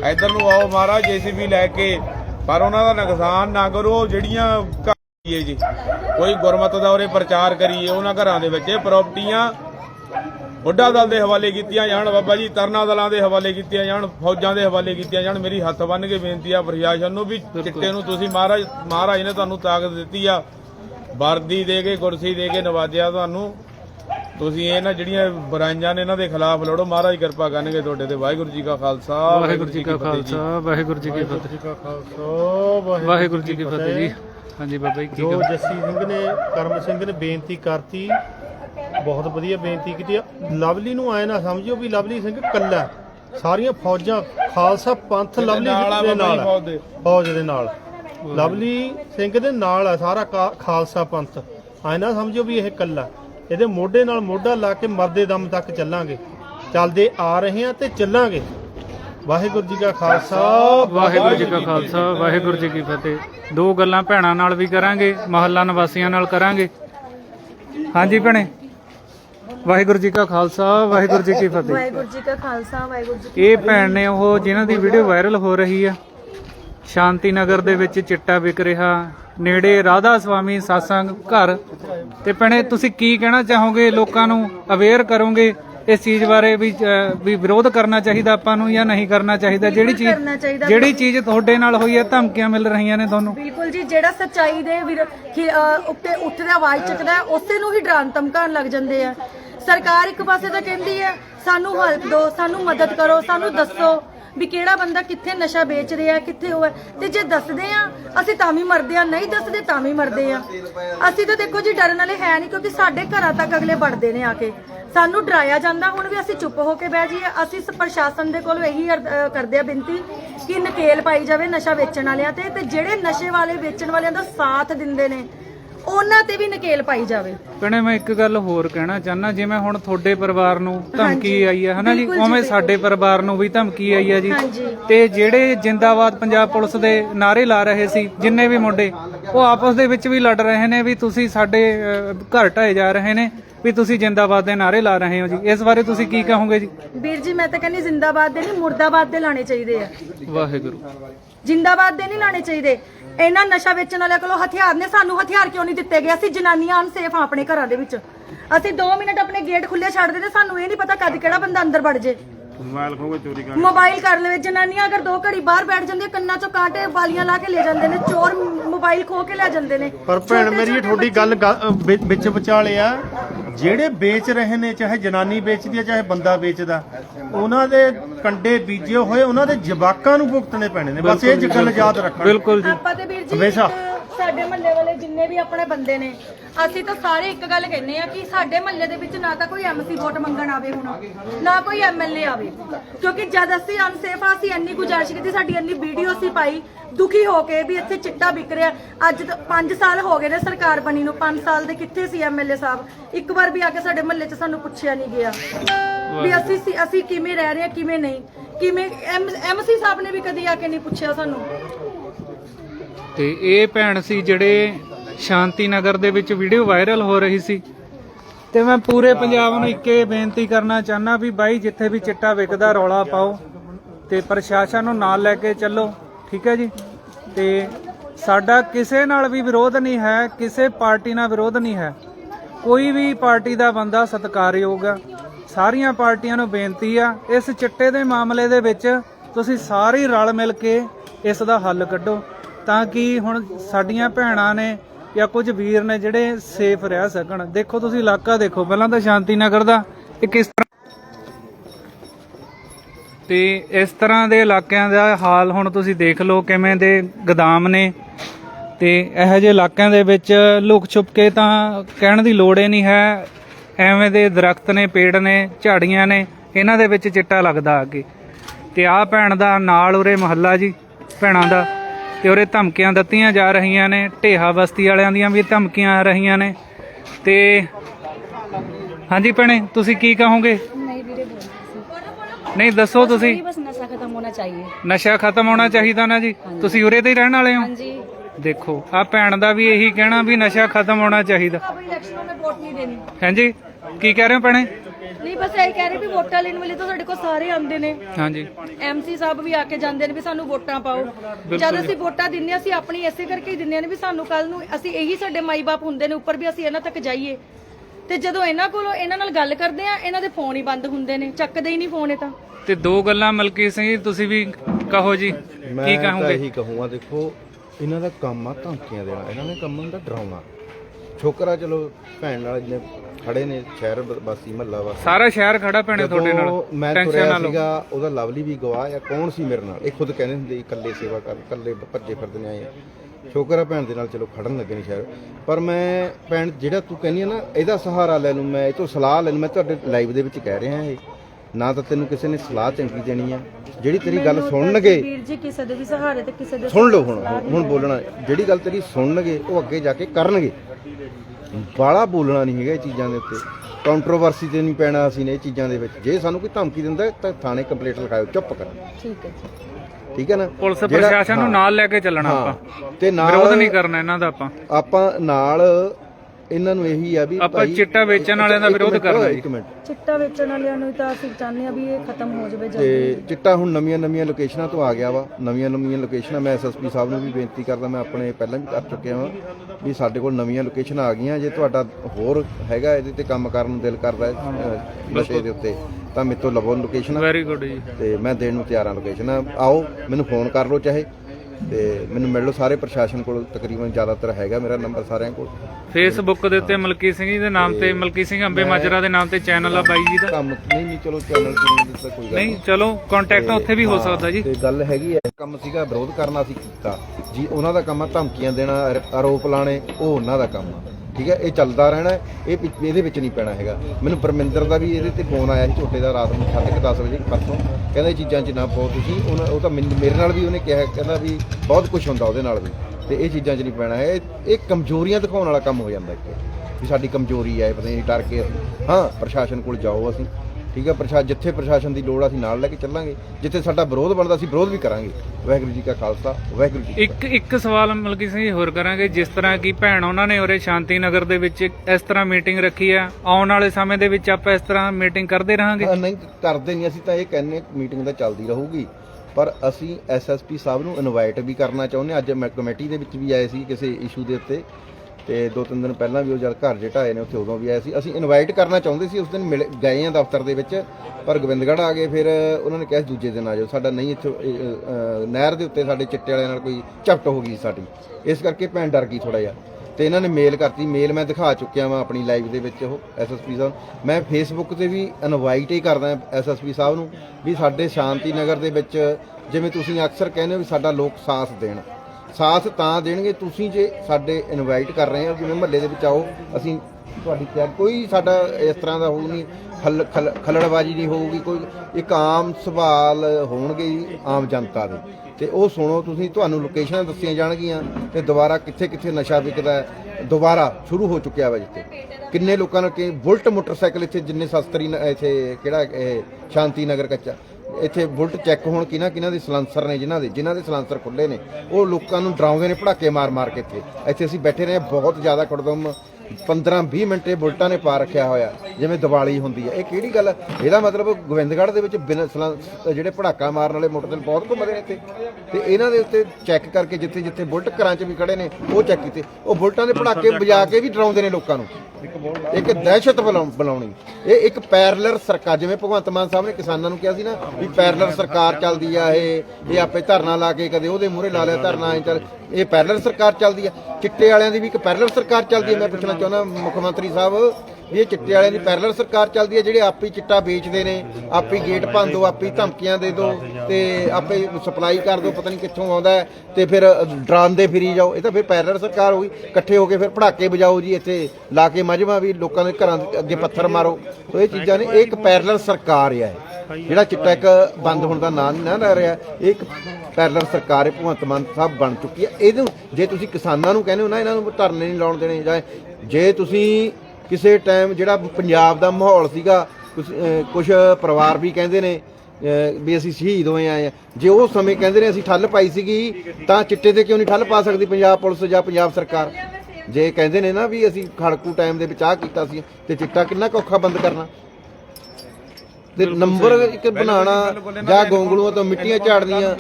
[SPEAKER 2] ਇੱਧਰ ਨੂੰ ਆਓ ਮਹਾਰਾਜ, ਜੀਸੀਬੀ ਲੈ ਕੇ। ਪਰ ਉਹਨਾਂ ਦਾ ਨੁਕਸਾਨ ਨਾ ਕਰੋ, ਜਿਹੜੀਆਂ ਕਰੀਏ ਜੀ। ਕੋਈ ਗੁਰਮਤ ਦਾ ਉਰੇ ਪ੍ਰਚਾਰ ਕਰੀਏ ਉਹਨਾਂ ਘਰਾਂ ਦੇ ਵਿੱਚ ਇਹ ਪ੍ਰਾਪਰਟੀਆਂ ਬੁੱਢਾ ਦਲ ਦੇ ਹਵਾਲੇ ਕੀਤੀਆਂ ਜਾਣ ਬਾਬਾ ਜੀ ਤਰਨਾ ਦਲਾਂ ਦੇ ਹਵਾਲੇ ਕੀਤੀਆਂ ਜਾਣ ਫੌਜਾਂ ਦੇ ਹਵਾਲੇ ਕੀਤੀਆਂ ਜਾਣ ਮੇਰੀ ਹੱਥ ਬੰਨ ਕੇ ਬੇਨਤੀ ਆ ਪ੍ਰਸ਼ਾਸਨ ਨੂੰ ਵੀ ਚਿੱਟੇ ਨੂੰ ਤੁਸੀਂ ਮਹਾਰਾਜ ਮਹਾਰਾਜ ਨੇ ਤੁਹਾਨੂੰ ਤਾਕਤ ਦਿੱਤੀ ਆ। ਵਰਦੀ ਦੇ ਕੇ ਕੁਰਸੀ ਦੇ ਕੇ ਨਵਾਜਿਆ ਤੁਹਾਨੂੰ। ਤੁਸੀਂ ਇਹ ਨਾ ਜਿਹੜੀਆਂ ਬੁਰਾਈਆਂ ਨੇ ਇਹਨਾਂ ਦੇ ਖਿਲਾਫ ਲੜੋ ਮਹਾਰਾਜ ਕਿਰਪਾ ਕਰਨਗੇ ਤੁਹਾਡੇ ਤੇ। ਵਾਹਿਗੁਰੂ ਜੀ ਕਾ ਖਾਲਸਾ
[SPEAKER 1] ਵਾਹਿਗੁਰੂ ਜੀ ਕਾ ਖਾਲਸਾ ਵਾਹਿਗੁਰੂ ਜੀ ਕੀ ਫਤਿਹ ਵਾਹਿਗੁਰੂ ਜੀ ਕੀ ਫਤਿਹ ਜੀ। ਹਾਂਜੀ ਬਾਬਾ ਜੀ ਕੀ
[SPEAKER 3] ਜੋ
[SPEAKER 1] ਗੱਲ?
[SPEAKER 3] ਜੱਸੀ ਸਿੰਘ ਨੇ ਕਰਮ ਸਿੰਘ ਨੇ ਬੇਨਤੀ ਕਰਤੀ ਬਹੁਤ ਵਧੀਆ ਬੇਨਤੀ ਕੀਤੀ ਆ। ਲਵਲੀ ਨੂੰ ਆਏ ਨਾ ਸਮਝਿਓ ਵੀ ਲਵਲੀ ਸਿੰਘ ਕੱਲਾ ਹੈ। ਸਾਰੀਆਂ ਫੌਜਾਂ ਖਾਲਸਾ ਪੰਥ ਲਵਲੀ ਦੇ ਨਾਲ।
[SPEAKER 2] ਫੌਜ ਦੇ।
[SPEAKER 3] ਫੌਜ ਦੇ ਨਾਲ। ਲਵਲੀ ਸਿੰਘ ਦੇ ਨਾਲ ਆ ਸਾਰਾ ਕਾ- ਖਾਲਸਾ ਪੰਥ। ਆਏ ਨਾ ਸਮਝਿਓ ਵੀ ਇਹ ਕੱਲਾ ਇਹਦੇ ਮੋਢੇ ਨਾਲ ਮੋਢਾ ਲਾ ਕੇ ਮਰਦੇ ਦਮ ਤੱਕ ਚੱਲਾਂਗੇ। ਚੱਲਦੇ ਆ ਰਹੇ ਆ ਤੇ ਚੱਲਾਂਗੇ। ਵਾਹਿਗੁਰੂ ਜੀ ਕਾ ਖਾਲਸਾ।
[SPEAKER 1] ਵਾਹਿਗੁਰੂ ਜੀ ਕਾ ਖਾਲਸਾ ਵਾਹਿਗੁਰੂ ਜੀ ਕੀ ਫਤਿਹ। ਦੋ ਗੱਲਾਂ ਭੈਣਾਂ ਨਾਲ ਵੀ ਕਰਾਂਗੇ ਮਹੱਲਾ ਨਿਵਾਸੀਆਂ ਨਾਲ ਕਰਾਂਗੇ। ਹਾਂਜੀ ਭੈਣੇ। ਵਾਹਿਗੁਰੂ ਜੀ ਕਾ ਖਾਲਸਾ ਵਾਹਿਗੁਰੂ ਜੀ ਕੀ ਫਤਿਹ।
[SPEAKER 4] ਵਾਹਿਗੁਰੂ ਜੀ ਕਾ ਖਾਲਸਾ ਵਾਹਿਗੁਰੂ ਜੀ
[SPEAKER 1] ਇਹ ਭੈਣ ਨੇ ਉਹ ਜਿਨ੍ਹਾਂ ਦੀ ਵੀਡੀਓ ਵਾਇਰਲ ਹੋ ਰਹੀ ਆ ਸ਼ਾਂਤੀ ਨਗਰ ਦੇ ਵਿੱਚ ਚਿੱਟਾ ਵਿਕ ਰਿਹਾ ਨੇੜੇ ਰਾਧਾ ਸਵਾਮੀ satsang ਘਰ। ਤੇ ਭੈਣੇ ਤੁਸੀਂ ਕੀ ਕਹਿਣਾ ਚਾਹੋਗੇ ਲੋਕਾਂ ਨੂੰ ਅਵੇਅਰ ਕਰੋਗੇ? ਇਸ ਚੀਜ਼ ਬਾਰੇ ਵੀ ਵੀ ਵਿਰੋਧ ਕਰਨਾ ਚਾਹੀਦਾ ਆਪਾਂ ਨੂੰ ਜਾਂ ਨਹੀਂ ਕਰਨਾ ਚਾਹੀਦਾ? ਜਿਹੜੀ ਚੀਜ਼
[SPEAKER 4] ਕਰਨਾ ਚਾਹੀਦਾ।
[SPEAKER 1] ਜਿਹੜੀ ਚੀਜ਼ ਤੁਹਾਡੇ ਨਾਲ ਹੋਈ ਹੈ ਧਮਕੀਆਂ ਮਿਲ ਰਹੀਆਂ ਨੇ ਤੁਹਾਨੂੰ।
[SPEAKER 4] ਬਿਲਕੁਲ ਜੀ ਜਿਹੜਾ ਸੱਚਾਈ ਦੇ ਵਿਰ- ਖਿ- ਅਹ ਉੱਤੇ ਉੱਠਦਾ ਆਵਾਜ਼ ਚੱਕਦਾ ਹੈ, ਉਸੇ ਨੂੰ ਹੀ ਡਰਾਨ ਧਮਕਾਉਣ ਲੱਗ ਜਾਂਦੇ ਆ। ਸਰਕਾਰ ਇੱਕ ਪਾਸੇ ਤਾਂ ਕਹਿੰਦੀ ਹੈ ਸਾਨੂੰ ਹੈਲਪ ਦਿਓ ਸਾਨੂੰ ਮਦਦ ਕਰੋ ਸਾਨੂੰ ਦੱਸੋ। ਵੀ ਕਿਹੜਾ ਬੰਦਾ ਕਿੱਥੇ ਨਸ਼ਾ ਵੇਚ ਰਿਹਾ, ਕਿੱਥੇ ਹੋਇਆ ਤੇ ਜੇ ਦੱਸਦੇ ਆ, ਅਸੀਂ ਤਾਂ ਵੀ ਮਰਦੇ ਆ, ਨਹੀਂ ਦੱਸਦੇ ਤਾਂ ਵੀ ਮਰਦੇ ਆ। ਅਸੀਂ ਤਾਂ ਦੇਖੋ ਜੀ, ਡਰਨ ਵਾਲੇ ਹੈ ਨਹੀਂ, ਕਿਉਂਕਿ ਸਾਡੇ ਘਰਾਂ ਤੱਕ ਅਗਲੇ ਵੜਦੇ ਨੇ ਆ ਕੇ। ਸਾਨੂੰ ਡਰਾਇਆ ਜਾਂਦਾ, ਹੁਣ ਵੀ ਅਸੀਂ ਚੁੱਪ ਹੋ ਕੇ ਬਹਿ ਜਾਈਏ। ਅਸੀਂ ਪ੍ਰਸ਼ਾਸਨ ਦੇ ਕੋਲ ਇਹੀ ਕਰਦੇ ਆ ਬੇਨਤੀ ਕਿ ਨਕੇਲ ਪਾਈ ਜਾਵੇ ਨਸ਼ਾ ਵੇਚਣ ਵਾਲਿਆਂ ਤੇ। ਤੇ ਜਿਹੜੇ ਨਸ਼ੇ ਵਾਲੇ ਵੇਚਣ ਵਾਲਿਆਂ ਦਾ ਸਾਥ ਦਿੰਦੇ ਨੇ ਉਹਨਾਂ ਤੇ ਵੀ ਨਕੇਲ ਪਾਈ ਜਾਵੇ।
[SPEAKER 1] ਭੈਣੇ ਮੈਂ ਇੱਕ ਗੱਲ ਹੋਰ ਕਹਿਣਾ ਚਾਹਨਾ ਜਿਵੇਂ ਹੁਣ ਤੁਹਾਡੇ ਪਰਿਵਾਰ ਨੂੰ ਧਮਕੀ। ਆਈ ਹੈ ਹਨਾ ਜੀ? ਉਵੇਂ। ਸਾਡੇ ਪਰਿਵਾਰ ਨੂੰ ਵੀ ਧਮਕੀ ਆਈ ਹੈ ਜੀ। ਤੇ ਜਿਹੜੇ ਜਿੰਦਾਬਾਦ ਪੰਜਾਬ ਪੁਲਿਸ ਦੇ ਨਾਰੇ ਲਾ ਰਹੇ ਸੀ ਜਿੰਨੇ ਵੀ ਮੁੰਡੇ ਉਹ ਆਪਸ ਦੇ ਵਿੱਚ ਵੀ ਲੜ ਰਹੇ ਨੇ ਵੀ ਤੁਸੀਂ ਸਾਡੇ ਘਰ ਢਾਏ ਜਾ ਰਹੇ ਨੇ ਵੀ ਤੁਸੀਂ ਜਿੰਦਾਬਾਦ ਦੇ ਨਾਰੇ ਲਾ ਰਹੇ ਹੋ ਜੀ। ਇਸ ਬਾਰੇ ਤੁਸੀਂ ਕੀ ਕਹੋਗੇ ਜੀ?
[SPEAKER 4] ਵੀਰ ਜੀ ਮੈਂ ਤਾਂ ਕਹਿੰਦੀ ਜ਼ਿੰਦਾਬਾਦ ਦੇ ਨਹੀਂ ਮੁਰਦਾਬਾਦ ਦੇ ਲਾਣੇ ਚਾਹੀਦੇ ਆ।
[SPEAKER 1] ਵਾਹਿਗੁਰੂ।
[SPEAKER 4] ਜਿੰਦਾਬਾਦ ਦੇ ਨਹੀਂ ਲਾਣੇ ਚਾਹੀਦੇ। ਇਹਨਾਂ ਨਸ਼ਾ ਵੇਚਣ ਵਾਲਿਆਂ ਕੋਲੋਂ ਹਥਿਆਰ ਨੇ ਸਾਨੂੰ ਹਥਿਆਰ ਕਿਉਂ ਨਹੀਂ ਦਿੱਤੇ ਗਏ? ਅਸੀਂ ਜਨਾਨੀਆਂ ਅਨਸੇਫ ਆ ਆਪਣੇ ਘਰਾਂ ਦੇ ਵਿੱਚ। ਅਸੀਂ 2 ਮਿੰਟ ਆਪਣੇ ਗੇਟ ਖੁੱਲੇ ਛੱਡ ਦਿੰਦੇ ਸਾਨੂੰ ਇਹ ਨਹੀਂ ਪਤਾ ਕਦ ਕਿਹੜਾ ਬੰਦਾ ਅੰਦਰ ਵੜ ਜੇ। ਮੋਬਾਈਲ ਕਰ ਲਵੇ। ਜਨਾਨੀਆਂ ਅਗਰ ਦੋ ਘੜੀ ਬਾਹਰ ਬੈਠ ਜਾਂਦੇ ਕੰਨਾਂ ਚੋਂ ਕਾਂਟੇ ਵਾਲੀਆਂ ਲਾ ਕੇ ਲੈ ਜਾਂਦੇ ਨੇ ਚੋਰ ਮੋਬਾਈਲ ਖੋ ਕੇ ਲੈ ਜਾਂਦੇ ਨੇ।
[SPEAKER 3] ਪਰ ਭੈਣ ਮੇਰੀ ਤੁਹਾਡੀ
[SPEAKER 4] ਬੱਚੇ-
[SPEAKER 3] ਗੱਲ ਵਿੱਚ ਵਿਚਾਲੇ ਆ। ਜਿਹੜੇ ਵੇਚ ਰਹੇ ਨੇ ਚਾਹੇ ਜਨਾਨੀ ਵੇਚਦੀ ਹੈ ਚਾਹੇ ਬੰਦਾ ਵੇਚਦਾ ਉਹਨਾਂ ਦੇ ਕੰਡੇ ਬੀਜੇ ਹੋਏ ਉਹਨਾਂ ਦੇ ਜਵਾਕਾਂ ਨੂੰ ਭੁਗਤਣੇ ਪੈਣੇ ਨੇ। ਬਸ ਇਹ ਗੱਲ ਯਾਦ ਰੱਖਣਾ।
[SPEAKER 1] ਬਿਲਕੁਲ ਜੀ।
[SPEAKER 4] ਆਪਾਂ ਤੇ ਵੀਰ ਜੀ
[SPEAKER 3] ਹਮੇਸ਼ਾ।
[SPEAKER 4] ਸਾਡੇ ਮਹੱਲੇ ਵਾਲੇ ਜਿੰਨੇ ਵੀ ਆਪਣੇ ਬੰਦੇ ਨੇ ਅਸੀਂ ਤਾਂ ਸਾਰੇ ਇੱਕ ਗੱਲ ਕਹਿੰਦੇ ਆ ਕਿ ਸਾਡੇ ਮਹੱਲੇ ਦੇ ਵਿੱਚ ਨਾ ਤਾਂ ਕੋਈ ਐਮਸੀ ਵੋਟ ਮੰਗਣ ਆਵੇ ਹੁਣ ਨਾ ਕੋਈ ਐਮਐਲਏ ਆਵੇ। ਕਿਉਂਕਿ ਜਦ ਅਸੀਂ ਅਨਸੇਫ ਆ ਅਸੀਂ ਇੰਨੀ ਗੁਜ਼ਾਰਿਸ਼ ਕੀਤੀ ਸਾਡੀ ਇੰਨੀ ਵੀਡੀਓ ਅਸੀਂ ਪਾਈ ਦੁਖੀ ਹੋ ਕੇ ਵੀ ਇੱਥੇ ਚਿੱਟਾ ਵਿਕ ਰਿਹਾ। ਅੱਜ 5 ਸਾਲ ਹੋ ਗਏ ਨੇ ਸਰਕਾਰ ਬਣੀ ਨੂੰ 5 ਸਾਲ ਦੇ ਕਿੱਥੇ ਸੀ ਐਮਐਲਏ ਸਾਹਿਬ? ਇੱਕ ਵਾਰ ਵੀ ਆ ਕੇ ਸਾਡੇ ਮਹੱਲੇ 'ਚ ਸਾਨੂੰ ਪੁੱਛਿਆ ਨਹੀਂ ਗਿਆ। ਵੀ ਅਸੀਂ ਸੀ- ਅਸੀਂ ਕਿਵੇਂ ਰਹਿ ਰਹੇ ਹਾਂ ਕਿਵੇਂ ਨਹੀਂ? ਕਿਵੇਂ ਐਮਸੀ ਸਾਹਿਬ ਨੇ ਵੀ ਕਦੀ ਆ ਕੇ ਨਹੀਂ ਪੁੱਛਿਆ ਸਾਨੂੰ?
[SPEAKER 1] ਤੇ ਇਹ ਭੈਣ ਸੀ ਜਿਹੜੇ ਸ਼ਾਂਤੀ ਨਗਰ ਦੇ ਵਿੱਚ ਵੀਡੀਓ ਵਾਇਰਲ ਹੋ ਰਹੀ ਸੀ। ਤੇ ਮੈਂ ਪੂਰੇ ਪੰਜਾਬ ਨੂੰ ਇੱਕੇ ਬੇਨਤੀ ਕਰਨਾ ਚਾਹਨਾ ਵੀ ਬਾਈ, ਜਿੱਥੇ ਵੀ ਚਿੱਟਾ ਵਿਕਦਾ, ਰੌਲਾ ਪਾਓ ਤੇ ਪ੍ਰਸ਼ਾਸਨ ਨੂੰ ਨਾਲ ਲੈ ਕੇ ਚੱਲੋ, ਠੀਕ ਹੈ ਜੀ? ਤੇ ਸਾਡਾ ਕਿਸੇ ਨਾਲ ਵੀ ਵਿਰੋਧ ਨਹੀਂ ਹੈ, ਕਿਸੇ ਪਾਰਟੀ ਨਾਲ ਵਿਰੋਧ ਨਹੀਂ ਹੈ। ਕੋਈ ਵੀ ਪਾਰਟੀ ਦਾ ਬੰਦਾ ਸਤਿਕਾਰਯੋਗ ਆ। ਸਾਰੀਆਂ ਪਾਰਟੀਆਂ ਨੂੰ ਬੇਨਤੀ ਆ, ਇਸ ਚਿੱਟੇ ਦੇ ਮਾਮਲੇ ਦੇ ਵਿੱਚ ਤੁਸੀਂ ਸਾਰੇ ਰਲ ਮਿਲ ਕੇ ਇਸ ਦਾ ਹੱਲ ਕੱਢੋ, ਤਾਂ ਕਿ ਹੁਣ ਸਾਡੀਆਂ ਭੈਣਾਂ ਨੇ ਜਾਂ ਕੁਝ ਵੀਰ ਨੇ ਜਿਹੜੇ ਸੇਫ ਰਹਿ ਸਕਣ। ਦੇਖੋ ਤੁਸੀਂ ਇਲਾਕਾ ਦੇਖੋ, ਪਹਿਲਾਂ ਤਾਂ ਸ਼ਾਂਤੀ ਨਗਰ ਦਾ ਇਹ ਕਿਸ ਤਰ੍ਹਾਂ ਤੇ ਇਸ ਤਰ੍ਹਾਂ ਦੇ ਇਲਾਕਿਆਂ ਦਾ ਹਾਲ ਹੁਣ ਤੁਸੀਂ ਦੇਖ ਲਓ ਕਿਵੇਂ ਦੇ ਗਦਾਮ ਨੇ। ਤੇ ਇਹੋ ਜਿਹੇ ਇਲਾਕਿਆਂ ਦੇ ਵਿੱਚ ਲੁਕ ਛੁਪ ਕੇ ਤਾਂ ਕਹਿਣ ਦੀ ਲੋੜ ਹੀ ਨਹੀਂ ਹੈ, ਐਵੇਂ ਦੇ ਦਰਖਤ ਨੇ, ਪੇੜ ਨੇ, ਝਾੜੀਆਂ ਨੇ, ਇਹਨਾਂ ਦੇ ਵਿੱਚ ਚਿੱਟਾ ਲੱਗਦਾ ਅੱਗੇ। ਤੇ ਆਹ ਭੈਣ ਦਾ ਨਾਲ ਉਰੇ ਮਹੱਲਾ ਜੀ, ਭੈਣਾਂ ਦਾ। ਤੇ ਉਰੇ ਧਮਕੀਆਂ ਦਿੱਤੀਆਂ ਜਾ ਰਹੀਆਂ ਨੇ ਢੇਹਾ ਬਸਤੀ ਵਾਲਿਆਂ ਦੀਆਂ ਵੀ ਧਮਕੀਆਂ ਆ ਰਹੀਆਂ ਨੇ। ਤੇ ਹਾਂਜੀ ਭੈਣੇ ਤੁਸੀਂ ਕੀ ਕਹੋਗੇ? ਨਹੀਂ ਦੱਸੋ ਤੁਸੀਂ।
[SPEAKER 5] ਨਸ਼ਾ ਖਤਮ ਹੋਣਾ ਚਾਹੀਏ।
[SPEAKER 1] ਨਸ਼ਾ ਖਤਮ ਹੋਣਾ ਚਾਹੀਦਾ ਨਾ ਜੀ। ਤੁਸੀਂ ਉਰੇ ਦੇ ਹੀ ਰਹਿਣ ਵਾਲੇ ਹੋ?
[SPEAKER 5] ਹਾਂਜੀ।
[SPEAKER 1] ਦੇਖੋ ਆ ਭੈਣ ਦਾ ਵੀ ਇਹੀ ਕਹਿਣਾ ਵੀ ਨਸ਼ਾ ਖਤਮ ਹੋਣਾ ਚਾਹੀਦਾ। ਹਾਂਜੀ ਕੀ ਕਹਿ ਰਹੇ ਹੋ ਭੈਣੇ?
[SPEAKER 4] ਨਹੀਂ ਬਸ ਇਹ ਕਹਿ ਰਹੇ ਵੀ ਵੋਟਾਂ ਲੈਣ ਵਾਲੇ ਤਾਂ ਸਾਡੇ ਕੋਲ ਸਾਰੇ ਆਉਂਦੇ ਨੇ।
[SPEAKER 1] ਹਾਂਜੀ।
[SPEAKER 4] ਐਮਸੀ ਸਾਹਿਬ ਵੀ ਆ ਕੇ ਜਾਂਦੇ ਨੇ ਵੀ ਸਾਨੂੰ ਵੋਟਾਂ ਪਾਓ। ਜਦ ਅਸੀਂ ਵੋਟਾਂ ਦਿੰਨੇ ਹਾਂ, ਅਸੀਂ ਆਪਣੀ ਇਸੇ ਕਰਕੇ ਹੀ ਦਿੰਨੇ ਨੇ ਵੀ ਸਾਨੂੰ ਕੱਲ ਨੂੰ ਅਸੀਂ ਇਹੀ ਸਾਡੇ ਮਾਈ-ਬਾਪ ਹੁੰਦੇ ਨੇ ਉੱਪਰ ਵੀ ਅਸੀਂ ਇਹਨਾਂ ਤੱਕ ਜਾਈਏ। ਤੇ ਜਦੋਂ ਇਹਨਾਂ ਕੋਲੋਂ ਇਹਨਾਂ ਨਾਲ ਗੱਲ ਕਰਦੇ ਆ ਇਹਨਾਂ ਦੇ ਫੋਨ ਹੀ ਬੰਦ ਹੁੰਦੇ ਨੇ ਚੱਕਦੇ ਹੀ ਨਹੀਂ ਫੋਨ ਇਹ ਤਾਂ।
[SPEAKER 1] ਤੇ ਦੋ ਗੱਲਾਂ ਮਲਕੀ ਸਿੰਘ ਜੀ ਤੁਸੀਂ ਵੀ ਕਹੋ ਜੀ ਕੀ
[SPEAKER 6] ਮੈਂ ਤਾਂ
[SPEAKER 1] ਕਹੋਗੇ?
[SPEAKER 6] ਇਹੀ ਕਹੂੰਗਾ ਦੇਖੋ ਇਹਨਾਂ ਦਾ ਕੰਮ ਆ ਧਮਕੀਆਂ ਦੇਣਾ ਇਹਨਾਂ ਨੇ ਕੰਮ ਹੁੰਦਾ ਡਰਾਉਣਾ। ਛੋਕਰਾ ਚਲੋ ਭੈਣ ਨਾਲ ਜਿੰਨੇ ਖੜੇ ਨੇ ਸ਼ਹਿਰ ਬ- ਵਾਸੀ ਮਹੱਲਾ ਵਾਸੀ।
[SPEAKER 1] ਸਾਰਾ ਸ਼ਹਿਰ ਖੜਾ ਭੈਣੇ ਤੁਹਾਡੇ
[SPEAKER 6] ਜਦੋਂ
[SPEAKER 1] ਨਾਲ
[SPEAKER 6] ਮੈਂ
[SPEAKER 1] ਟੈਨਸ਼ਨ
[SPEAKER 6] ਤੁਰਿਆ
[SPEAKER 1] ਨਾ ਲਓ।
[SPEAKER 6] ਸੀਗਾ ਉਹਦਾ ਲਵਲੀ ਵੀ ਗਵਾਹ ਆ ਕੌਣ ਸੀ ਮੇਰੇ ਨਾਲ? ਇਹ ਖੁਦ ਕਹਿੰਦੇ ਹੁੰਦੇ ਸੀ, ਇਕੱਲੇ ਸੇਵਾ ਕਰ ਇਕੱਲੇ ਭੱਜੇ ਫਿਰਦੇ ਨੇ ਆਏ ਆ ਛੋਕਰਾ ਭੈਣ ਦੇ ਨਾਲ ਚਲੋ ਖੜਨ ਲੱਗੇ ਨੇ ਸ਼ਹਿਰ। ਪਰ ਮੈਂ ਭੈਣ ਜਿਹੜਾ ਤੂੰ ਕਹਿੰਦੀ ਆ ਨਾ ਇਹਦਾ ਸਹਾਰਾ ਲੈ ਲੂੰ ਮੈਂ ਇਹ ਤੋਂ ਸਲਾਹ ਲੈ ਲੂੰ ਮੈਂ ਤੁਹਾਡੇ ਲਾਈਵ ਦੇ ਵਿੱਚ ਕਹਿ ਰਿਹਾ ਇਹ। ਨਾ ਤਾਂ ਤੈਨੂੰ ਕਿਸੇ ਨੇ ਸਲਾਹ ਚੰਗੀ ਦੇਣੀ ਆ। ਜਿਹੜੀ ਤੇਰੀ ਗੱਲ ਸੁਣਨਗੇ
[SPEAKER 4] ਵੀਰ ਜੀ ਕਿਸੇ ਦੇ ਵੀ ਸਹਾਰੇ ਤੇ ਕਿਸੇ ਦੇ
[SPEAKER 6] ਸੁਣ ਲਓ ਹੁਣ ਹੁਣ ਬੋਲਣਾ। ਜਿਹੜੀ ਗੱਲ ਤੇਰੀ ਸੁਣਨਗੇ ਉਹ ਅੱਗੇ ਜਾ ਕੇ ਕਰਨਗੇ। ਬਾਲਾ ਬੋਲਣਾ ਨਹੀਂ ਹੈਗਾ ਇਹ ਚੀਜ਼ਾਂ ਦੇ ਉੱਤੇ। ਕੰਟਰੋਵਰਸੀ ਤੇ ਨਹੀਂ ਪੈਣਾ ਅਸੀਂ ਨੇ ਇਹ ਚੀਜ਼ਾਂ ਦੇ ਵਿੱਚ। ਜੇ ਸਾਨੂੰ ਕੋਈ ਧਮਕੀ ਦਿੰਦਾ ਤਾਂ ਥਾਣੇ ਕੰਪਲੇਂਟ ਲਿਖਾਓ ਚੁੱਪ ਕਰ।
[SPEAKER 4] ਠੀਕ ਹੈ ਜੀ।
[SPEAKER 6] ਠੀਕ ਹੈ ਨਾ?
[SPEAKER 1] ਪੁਲਿਸ
[SPEAKER 6] ਜਿਹੜਾ-
[SPEAKER 1] ਪ੍ਰਸ਼ਾਸਨ ਨੂੰ
[SPEAKER 6] ਹਾਂ,
[SPEAKER 1] ਨਾਲ ਲੈ ਕੇ ਚੱਲਣਾ
[SPEAKER 6] ਹਾਂ।
[SPEAKER 1] ਆਪਾਂ।
[SPEAKER 6] ਤੇ ਨਾਲ
[SPEAKER 1] ਵਿਰੋਧ ਨਹੀਂ ਕਰਨਾ ਇਹਨਾਂ ਦਾ ਆਪਾਂ।
[SPEAKER 6] ਆਪਾਂ ਨਾਲ ਇਹਨਾਂ ਨੂੰ ਇਹੀ ਆ ਵੀ
[SPEAKER 1] ਆਪਾਂ
[SPEAKER 6] ਭਾਈ-
[SPEAKER 1] ਚਿੱਟਾ ਵੇਚਣ ਵਾਲਿਆਂ ਦਾ
[SPEAKER 6] ਇੱਕ
[SPEAKER 1] ਵਿਰੋਧ
[SPEAKER 6] ਮਿੰਟ,
[SPEAKER 1] ਕਰਨਾ ਜੀ।
[SPEAKER 6] ਇੱਕ ਮਿੰਟ।
[SPEAKER 4] ਚਿੱਟਾ ਵੇਚਣ ਵਾਲਿਆਂ ਨੂੰ ਤਾਂ ਅਸੀਂ ਚਾਹੁੰਦੇ ਹਾਂ ਵੀ ਇਹ ਖਤਮ ਹੋ ਜਾਵੇ ਜਲਦੀ।
[SPEAKER 6] ਤੇ ਚਿੱਟਾ ਹੁਣ ਨਵੀਆਂ ਨਵੀਆਂ ਲੋਕੇਸ਼ਨਾਂ ਤੋਂ ਆ ਗਿਆ ਵਾ। ਨਵੀਆਂ ਨਵੀਆਂ ਲੋਕੇਸ਼ਨਾਂ ਮੈਂ ਐਸਐਸਪੀ ਸਾਹਿਬ ਨੂੰ ਵੀ ਬੇਨਤੀ ਕਰਦਾ ਮੈਂ ਆਪਣੇ ਪਹਿਲਾਂ ਵੀ ਕਰ ਚੁੱਕਿਆ ਵਾਂ ਵੀ ਸਾਡੇ ਕੋਲ ਨਵੀਆਂ ਲੋਕੇਸ਼ਨਾਂ ਆ ਗਈਆਂ। ਜੇ ਤੁਹਾਡਾ ਹੋਰ ਹੈਗਾ ਇਹਦੇ ਤੇ ਕੰਮ ਕਰਨ ਨੂੰ ਦਿਲ ਕਰਦਾ ਹੈ ਅਹ, ਨਸ਼ੇ ਦੇ ਉੱਤੇ ਤਾਂ ਮੇਰੇ ਤੋਂ ਲਵੋ ਲੋਕੇਸ਼ਨ।
[SPEAKER 1] ਵੈਰੀ ਗੁੱਡ ਜੀ।
[SPEAKER 6] ਤੇ ਮੈਂ ਦੇਣ ਨੂੰ ਤਿਆਰ ਹਾਂ ਲੋਕੇਸ਼ਨ। ਆਓ ਮੈਨੂੰ ਫੋਨ ਕਰ ਲਓ ਚਾਹੇ। ਤੇ ਮੈਨੂੰ ਮਿਲ ਲਓ ਸਾਰੇ ਪ੍ਰਸ਼ਾਸਨ ਕੋਲ ਤਕਰੀਬਨ ਜ਼ਿਆਦਾਤਰ ਹੈਗਾ ਮੇਰਾ ਨੰਬਰ ਸਾਰਿਆਂ ਕੋਲ।
[SPEAKER 1] ਫੇਸਬੁੱਕ ਦੇ ਉੱਤੇ ਮਲਕੀ ਸਿੰਘ ਜੀ ਦੇ ਨਾਮ ਤੇ ਮਲਕੀ ਸਿੰਘ ਅੰਬੇ ਮਾਜਰਾ ਦੇ ਨਾਮ ਤੇ ਚੈਨਲ ਆ ਬਾਈ ਜੀ ਦਾ।
[SPEAKER 6] ਕੰਮ ਨਹੀਂ ਨਹੀਂ ਚਲੋ ਚੈਨਲ ਚੈਨਲ ਦੀ ਤਾਂ ਕੋਈ ਗੱਲ
[SPEAKER 1] ਨਹੀਂ ਚਲੋ ਕੰਟੈਕਟ ਉੱਥੇ ਵੀ ਹੋ ਸਕਦਾ ਜੀ।
[SPEAKER 6] ਤੇ ਗੱਲ ਹੈਗੀ ਹੈ ਕੰਮ ਸੀਗਾ ਵਿਰੋਧ ਕਰਨਾ ਸੀ ਕੀਤਾ। ਜੀ ਉਹਨਾਂ ਦਾ ਕੰਮ ਆ ਧਮਕੀਆਂ ਦੇਣਾ ਆਰ- ਆਰੋਪ ਲਾਣੇ ਉਹ ਉਹਨਾਂ ਦਾ ਕੰਮ ਆ। ਠੀਕ ਹੈ ਇਹ ਚੱਲਦਾ ਰਹਿਣਾ ਹੈ, ਇਹ ਪਿ- ਇਹਦੇ ਵਿੱਚ ਨਹੀਂ ਪੈਣਾ ਹੈਗਾ। ਮੈਨੂੰ ਪਰਮਿੰਦਰ ਦਾ ਵੀ ਇਹਦੇ ਤੇ ਫੋਨ ਆਇਆ ਸੀ ਝੋਟੇ ਦਾ ਰਾਤ ਨੂੰ 10:30 ਵਜੇ ਪਰਸੋਂ। ਕਹਿੰਦਾ ਇਹ ਚੀਜ਼ਾਂ 'ਚ ਨਾ ਪਾਓ ਤੁਸੀਂ। ਉਹਨਾਂ ਉਹ ਤਾਂ ਮੈਨੂੰ- ਮੇਰੇ ਨਾਲ ਵੀ ਉਹਨੇ ਕਿਹਾ ਕਹਿੰਦਾ ਵੀ ਬਹੁਤ ਕੁਝ ਹੁੰਦਾ ਉਹਦੇ ਨਾਲ ਵੀ। ਤੇ ਇਹ ਚੀਜ਼ਾਂ 'ਚ ਨਹੀਂ ਪੈਣਾ ਹੈ। ਇਹ- ਇਹ ਕਮਜ਼ੋਰੀਆਂ ਦਿਖਾਉਣ ਵਾਲਾ ਕੰਮ ਹੋ ਜਾਂਦਾ ਇੱਕ ਵੀ ਸਾਡੀ ਕਮਜ਼ੋਰੀ ਹੈ ਪਤਾ ਨਹੀਂ ਡਰ ਕੇ ਅਸੀਂ- ਹਾਂ ਪ੍ਰਸ਼ਾਸਨ ਕੋਲ ਜਾਓ ਅਸੀਂ। ਠੀਕ ਹੈ ਪ੍ਰਸ਼ਾ ਜਿੱਥੇ ਪ੍ਰਸ਼ਾਸਨ ਦੀ ਲੋੜ ਆ, ਅਸੀਂ ਨਾਲ ਲੈ ਕੇ ਚੱਲਾਂਗੇ। ਜਿੱਥੇ ਸਾਡਾ ਵਿਰੋਧ ਬਣਦਾ ਅਸੀਂ ਵਿਰੋਧ ਵੀ ਕਰਾਂਗੇ। ਵਾਹਿਗੁਰੂ ਜੀ ਕਾ ਖਾਲਸਾ ਵਾਹਿਗੁਰੂ ਜੀ
[SPEAKER 1] ਇੱਕ ਇੱਕ ਸਵਾਲ ਮਲਕੀ ਸਿੰਘ ਹੋਰ ਕਰਾਂਗੇ ਜਿਸ ਤਰ੍ਹਾਂ ਕਿ ਭੈਣ ਉਹਨਾਂ ਨੇ ਉਰੇ ਸ਼ਾਂਤੀ ਨਗਰ ਦੇ ਵਿੱਚ ਇਸ ਤਰ੍ਹਾਂ ਮੀਟਿੰਗ ਰੱਖੀ ਆ ਆਉਣ ਵਾਲੇ ਸਮੇਂ ਦੇ ਵਿੱਚ ਆਪਾਂ ਇਸ ਤਰ੍ਹਾਂ ਮੀਟਿੰਗ ਕਰਦੇ ਰਹਾਂਗੇ?
[SPEAKER 6] ਨਹੀਂ ਕਰਦੇ ਨਹੀਂ ਅਸੀਂ ਤਾਂ ਇਹ ਕਹਿੰਨੇ ਮੀਟਿੰਗ ਤਾਂ ਚੱਲਦੀ ਰਹੂਗੀ। ਪਰ ਅਸੀਂ ਐਸਐਸਪੀ ਸਾਹਿਬ ਨੂੰ ਇਨਵਾਈਟ ਵੀ ਕਰਨਾ ਚਾਹੁੰਦੇ। ਅੱਜ ਮੈਂ ਕਮੇਟੀ ਦੇ ਵਿੱਚ ਵੀ ਆਏ ਸੀ ਕਿਸੇ ਇਸ਼ੂ ਦੇ ਉੱਤੇ। ਤੇ ਦੋ ਤਿੰਨ ਦਿਨ ਪਹਿਲਾਂ ਵੀ ਉਹ ਜਦ ਘਰ ਜੇ ਢਾਏ ਨੇ ਉੱਥੇ ਉਦੋਂ ਵੀ ਆਏ ਸੀ। ਅਸੀਂ ਇਨਵਾਈਟ ਕਰਨਾ ਚਾਹੁੰਦੇ ਸੀ, ਉਸ ਦਿਨ ਮਿਲ, ਗਏ ਆ ਦਫ਼ਤਰ ਦੇ ਵਿੱਚ, ਪਰ ਗੋਬਿੰਦਗੜ੍ਹ ਆ ਗਏ, ਫਿਰ ਉਹਨਾਂ ਨੇ ਕਿਹਾ ਦੂਜੇ ਦਿਨ ਆ ਜਾਓ। ਸਾਡਾ ਨਹੀਂ ਇੱਥੇ ਨਹਿਰ ਦੇ ਉੱਤੇ ਸਾਡੇ ਚਿੱਟੇ ਵਾਲਿਆਂ ਨਾਲ ਕੋਈ ਝਪਟ ਹੋ ਗਈ ਸਾਡੀ। ਇਸ ਕਰਕੇ ਭੈਣ ਡਰ ਗਈ ਥੋੜਾ ਜਿਹਾ। ਤੇ ਇਹਨਾਂ ਨੇ ਮੇਲ ਕਰਤੀ। ਮੇਲ ਮੈਂ ਦਿਖਾ ਚੁੱਕਿਆ ਵਾਂ ਆਪਣੀ ਲਾਈਵ ਦੇ ਵਿੱਚ ਉਹ ਐਸਐਸਪੀ ਸਾਹਿਬ ਮੈਂ ਫੇਸਬੁੱਕ ਤੇ ਵੀ ਇਨਵਾਈਟ ਹੀ ਕਰਦਾ ਐਸਐਸਪੀ ਸਾਹਿਬ ਨੂੰ ਵੀ ਸਾਡੇ ਸ਼ਾਂਤੀ ਨਗਰ ਦੇ ਵਿੱਚ ਜਿਵੇਂ ਤੁਸੀਂ ਅਕਸਰ ਕਹਿੰਦੇ ਹੋ ਵੀ ਸਾਡਾ ਲੋਕ ਸਾਥ ਦੇਣ। ਸਾਥ ਤਾਂ ਦੇਣਗੇ। ਤੁਸੀਂ ਜੇ ਸਾਡੇ ਇਨਵਾਈਟ ਕਰ ਰਹੇ ਹੋ, ਜਿਵੇਂ ਮਹੱਲੇ ਦੇ ਵਿੱਚ ਆਓ, ਅਸੀਂ ਤੁਹਾਡੀ ਤਿਆਰ ਕੋਈ ਸਾਡਾ ਇਸ ਤਰ੍ਹਾਂ ਦਾ ਹੋਊ ਨਹੀਂ ਖਲ ਖਲ- ਖਲੜਬਾਜੀ ਨਹੀਂ ਹੋਊਗੀ, ਕੋਈ ਇੱਕ ਆਮ ਸਵਾਲ ਹੋਣਗੇ ਜੀ, ਆਮ ਜਨਤਾ ਦੇ। ਤੇ ਉਹ ਸੁਣੋ, ਤੁਸੀਂ ਤੁਹਾਨੂੰ ਲੋਕੇਸ਼ਨਾਂ ਦੱਸੀਆਂ ਜਾਣਗੀਆਂ, ਤੇ ਦੁਬਾਰਾ ਕਿੱਥੇ ਕਿੱਥੇ ਨਸ਼ਾ ਵਿਕਦਾ ਦੁਬਾਰਾ ਸ਼ੁਰੂ ਹੋ ਚੁੱਕਿਆ ਵਾ ਜਿੱਥੇ ਕਿੰਨੇ ਲੋਕਾਂ ਨੇ ਕਿ ਬੁਲਟ ਮੋਟਰਸਾਈਕਲ ਇੱਥੇ ਜਿੰਨੇ ਸ਼ਸਤਰੀ ਇੱਥੇ ਕਿਹੜਾ ਇਹ ਸ਼ਾਂਤੀ ਨਗਰ ਕੱਚਾ ਇੱਥੇ ਬੁਲਟ ਚੈੱਕ ਹੋਣ ਕਿਹਨਾਂ ਕਿਹਨਾਂ ਦੇ ਸਲੈਂਸਰ ਨੇ, ਜਿਨ੍ਹਾਂ ਦੇ ਜਿਨ੍ਹਾਂ ਦੇ ਸਲੈਂਸਰ ਖੁੱਲੇ ਨੇ। ਉਹ ਲੋਕਾਂ ਨੂੰ ਡਰਾਉਂਦੇ ਨੇ, ਪੜਾਕੇ ਮਾਰ ਮਾਰ ਕੇ ਇੱਥੇ। ਇੱਥੇ ਅਸੀਂ ਬੈਠੇ ਰਹੇ ਬਹੁਤ ਜ਼ਿਆਦਾ ਕੁੜਦਮ 15 20 ਮਿੰਟ ਇਹ ਬੁਲਟਾਂ ਨੇ ਪਾ ਰੱਖਿਆ ਹੋਇਆ, ਜਿਵੇਂ ਦੀਵਾਲੀ ਹੁੰਦੀ ਹੈ। ਇਹ ਕਿਹੜੀ ਗੱਲ ਇਹਦਾ ਮਤਲਬ ਗੋਬਿੰਦਗੜ੍ਹ ਦੇ ਵਿੱਚ ਬਿਨਾਂ ਜਿਹੜੇ ਪੜਾਕਾ ਮਾਰਨ ਵਾਲੇ ਮੋਟਰਸਾਈਕਲ ਬਹੁਤ ਘੁੰਮਦੇ ਨੇ ਇੱਥੇ। ਤੇ ਇਹਨਾਂ ਦੇ ਉੱਤੇ ਚੈੱਕ ਕਰਕੇ ਜਿੱਥੇ ਜਿੱਥੇ ਬੁਲਟ ਘਰਾਂ 'ਚ ਵੀ ਖੜੇ ਨੇ, ਉਹ ਚੈੱਕ ਕੀਤੇ। ਉਹ ਬੁਲਟਾਂ ਦੇ ਪੜਾਕੇ ਵਜਾ ਕੇ ਵੀ ਡਰਾਉਂਦੇ ਨੇ ਲੋਕਾਂ ਨੂੰ। ਇੱਕ ਦਹਿਸ਼ਤ ਬੁਲਾਉ- ਬਣਾਉਣੀ ਇਹ ਇੱਕ ਪੈਰਲਰ ਸਰਕਾਰ, ਜਿਵੇਂ ਭਗਵੰਤ ਮਾਨ ਸਾਹਿਬ ਨੇ ਕਿਸਾਨਾਂ ਨੂੰ ਕਿਹਾ ਸੀ ਨਾ ਵੀ ਪੈਰਲਰ ਸਰਕਾਰ ਚੱਲਦੀ ਆ, ਇਹ ਇਹ ਆਪੇ ਧਰਨਾ ਲਾ ਕੇ ਕਦੇ ਉਹਦੇ ਮੂਹਰੇ ਲਾ ਲਿਆ ਧਰਨਾ, ਐ ਚੱਲ। ਇਹ ਪੈਰਲਰ ਸਰਕਾਰ ਚੱਲਦੀ ਆ। ਚਿੱਟੇ ਵਾਲਿਆਂ ਦੀ ਵੀ ਇੱਕ ਪੈਰਲਰ ਸਰਕਾਰ ਚੱਲਦੀ ਆ, ਮੈਂ ਪੁੱਛਣਾ ਚਾਹੁੰਦਾ ਮੁੱਖ ਮੰਤਰੀ ਸਾਹਿਬ ਵੀ ਇਹ ਚਿੱਟੇ ਵਾਲਿਆਂ ਦੀ ਪੈਰਲਰ ਸਰਕਾਰ ਚੱਲਦੀ ਹੈ, ਜਿਹੜੇ ਆਪੇ ਹੀ ਚਿੱਟਾ ਵੇਚਦੇ ਨੇ, ਆਪੇ ਹੀ ਗੇਟ ਭੰਨ ਦੋ, ਆਪੇ ਹੀ ਧਮਕੀਆਂ ਦੇ ਦੋ, ਤੇ ਆਪੇ ਸਪਲਾਈ ਕਰ ਦਿਓ ਪਤਾ ਨਹੀਂ ਕਿੱਥੋਂ ਆਉਂਦਾ ਹੈ, ਤੇ ਫਿਰ ਡਰਾਉਂਦੇ ਫਿਰੀ ਜਾਓ। ਇਹ ਤਾਂ ਫਿਰ ਪੈਰਲਰ ਸਰਕਾਰ ਹੋ ਗਈ। ਇਕੱਠੇ ਹੋ ਕੇ ਫਿਰ ਪੜਾਕੇ ਵਜਾਓ ਜੀ, ਇੱਥੇ ਲਾ ਕੇ ਮਜਮਾ ਵੀ ਲੋਕਾਂ ਦੇ ਘਰਾਂ ਦੇ ਅੱਗੇ ਪੱਥਰ ਮਾਰੋ। ਸੋ ਇਹ ਚੀਜ਼ਾਂ ਨੇ, ਇਹ ਇੱਕ ਪੈਰਲਰ ਸਰਕਾਰ ਆ ਜਿਹੜਾ ਚਿੱਟਾ ਇੱਕ ਬੰਦ ਹੋਣ ਦਾ ਨਾਂ ਨਹੀਂ ਨਾ ਲੈ ਰਿਹਾ, ਇਹ ਇੱਕ ਪੈਰਲਰ ਸਰਕਾਰ ਹੈ, ਭਗਵੰਤ ਮਾਨ ਸਾਹਿਬ ਬਣ ਚੁੱਕੀ ਹੈ। ਇਹਨੂੰ, ਜੇ ਤੁਸੀਂ ਕਿਸਾਨਾਂ ਨੂੰ ਕਹਿੰਦੇ ਹੋ ਨਾ, ਇਹਨਾਂ ਨੂੰ ਧਰਨੇ ਨਹੀਂ ਲਾਉਣ ਦੇਣੇ ਜਾਂ ਜੇ ਤੁਸੀਂ ਕਿਸੇ ਟਾਈਮ ਜਿਹੜਾ ਪੰਜਾਬ ਦਾ ਮਾਹੌਲ ਸੀਗਾ ਕੁਝ ਪਰਿਵਾਰ ਵੀ ਕਹਿੰਦੇ ਨੇ ਵੀ ਅਸੀਂ ਸ਼ਹੀਦ ਹੋਏ ਆਏ ਜੇ ਉਹ ਸਮੇਂ ਕਹਿੰਦੇ ਨੇ ਅਸੀਂ ਠੱਲ ਪਾਈ ਸੀਗੀ, ਤਾਂ ਚਿੱਟੇ ਤੇ ਕਿਉਂ ਨਹੀਂ ਠੱਲ ਪਾ ਸਕਦੀ ਪੰਜਾਬ ਪੁਲਿਸ ਜਾਂ ਪੰਜਾਬ ਸਰਕਾਰ? ਜੇ ਕਹਿੰਦੇ ਨੇ ਨਾ ਵੀ ਅਸੀਂ ਖੜਕੂ ਟਾਈਮ ਦੇ ਵਿੱਚ ਆਹ ਕੀਤਾ ਸੀ ਤੇ ਚਿੱਟਾ ਕਿੰਨਾ ਕੁ ਔਖਾ ਬੰਦ ਕਰਨਾ? ਤੇ ਨੰਬਰ ਇੱਕ ਬਣਾਉਣਾ ਜਾਂ ਗੋਂਗਲੂਆਂ ਤੋਂ ਮਿੱਟੀਆਂ ਝਾੜਨੀਆਂ।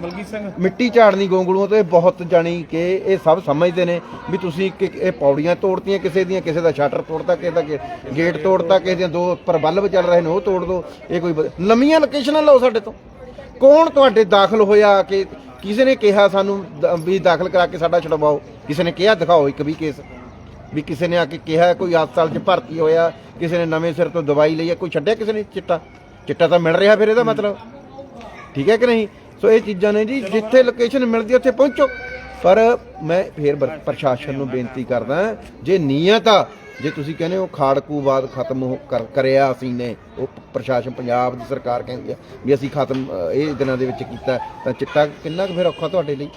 [SPEAKER 2] ਮਲਕੀ ਸਿੰਘ।
[SPEAKER 6] ਮਿੱਟੀ ਝਾੜਨੀ ਗੋਂਗਲੂਆਂ ਤੋਂ ਇਹ ਬਹੁਤ ਜਾਣੀ ਕਿ ਇਹ ਸਭ ਸਮਝਦੇ ਨੇ ਵੀ ਤੁਸੀਂ ਇੱਕ ਇੱਕ ਇਹ ਪੌੜੀਆਂ ਤੋੜਤੀਆਂ ਕਿਸੇ ਦੀਆਂ ਕਿਸੇ ਦਾ ਸ਼ਟਰ ਤੋੜਤਾ ਕਿਸੇ ਦਾ ਗੇ- ਗੇਟ ਤੋੜਤਾ ਕਿਸੇ ਦੀਆਂ ਦੋ ਉੱਪਰ ਬੱਲਬ ਚੱਲ ਰਹੇ ਨੇ ਉਹ ਤੋੜ ਦੋ। ਇਹ ਕੋਈ ਬ- ਨਵੀਆਂ ਲੋਕੇਸ਼ਨਾਂ ਲਓ ਸਾਡੇ ਤੋਂ। ਕੌਣ ਤੁਹਾਡੇ ਦਾਖਲ ਹੋਇਆ ਕਿ ਕਿਸੇ ਨੇ ਕਿਹਾ ਸਾਨੂੰ ਦ- ਵੀ ਦਾਖਲ ਕਰਾ ਕੇ ਸਾਡਾ ਛਡਵਾਓ? ਕਿਸੇ ਨੇ ਕਿਹਾ ਦਿਖਾਓ ਇੱਕ ਵੀ ਕੇਸ ਵੀ ਕਿਸੇ ਨੇ ਆ ਕੇ ਕਿਹਾ ਕੋਈ ਹਸਪਤਾਲ 'ਚ ਭਰਤੀ ਹੋਇਆ, ਕਿਸੇ ਨੇ ਨਵੇਂ ਸਿਰ ਤੋਂ ਦਵਾਈ ਲਈ ਹੈ, ਕੋਈ ਛੱਡਿਆ ਕਿਸੇ ਨੇ ਚਿੱਟਾ? ਚਿੱਟਾ ਤਾਂ ਮਿਲ ਰਿਹਾ ਫਿਰ ਇਹਦਾ ਮਤਲਬ। ਠੀਕ ਹੈ ਕਿ ਨਹੀਂ? ਸੋ ਇਹ ਚੀਜ਼ਾਂ ਨੇ ਜੀ, ਜਿੱਥੇ ਲੋਕੇਸ਼ਨ ਮਿਲਦੀ ਉੱਥੇ ਪਹੁੰਚੋ। ਪਰ ਮੈਂ ਫੇਰ ਪ੍ਰਸ਼ਾਸਨ ਨੂੰ ਬੇਨਤੀ ਕਰਦਾ ਜੇ ਨੀਅਤ ਆ, ਜੇ ਤੁਸੀਂ ਕਹਿੰਦੇ ਹੋ ਖਾੜਕੂਵਾਦ ਖਤਮ ਹੋ- ਕਰ- ਕਰਿਆ ਅਸੀਂ ਨੇ, ਉਹ ਪ੍ਰਸ਼ਾਸਨ ਪੰਜਾਬ ਦੀ ਸਰਕਾਰ ਕਹਿੰਦੀ ਆ ਵੀ ਅਸੀਂ ਖਤਮ ਇਹ ਦਿਨਾਂ ਦੇ ਵਿੱਚ ਕੀਤਾ ਤਾਂ ਚਿੱਟਾ ਕਿੰਨਾ ਕੁ ਫਿਰ ਔਖਾ ਤੁਹਾਡੇ ਲਈ?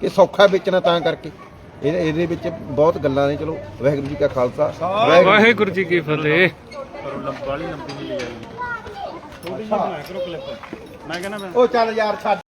[SPEAKER 6] ਕਿ ਸੌਖਾ ਵੇਚਣਾ ਤਾਂ ਕਰਕੇ? ਇਹ ਇਹਦੇ ਵਿੱਚ ਬਹੁਤ ਗੱਲਾਂ ਨੇ ਚਲੋ ਵਾਹਿਗੁਰੂ ਜੀ ਕਾ ਖਾਲਸਾ। ਵਾਹਿਗੁਰੂ
[SPEAKER 1] ਜੀ ਕੀ ਫਤਿਹ।
[SPEAKER 7] ਲੰਬਾਲੀ ਲੰਬੀ ਨਹੀਂ ਲਿਜਾਈ ਥੋੜੀ ਜਿਹੀ ਕਰੋ ਕਲਿੱਪ ਮੈਂ ਕਹਿੰਦਾ ਮੈਂ
[SPEAKER 6] ਉਹ ਚੱਲ ਯਾਰ ਛੱਡ।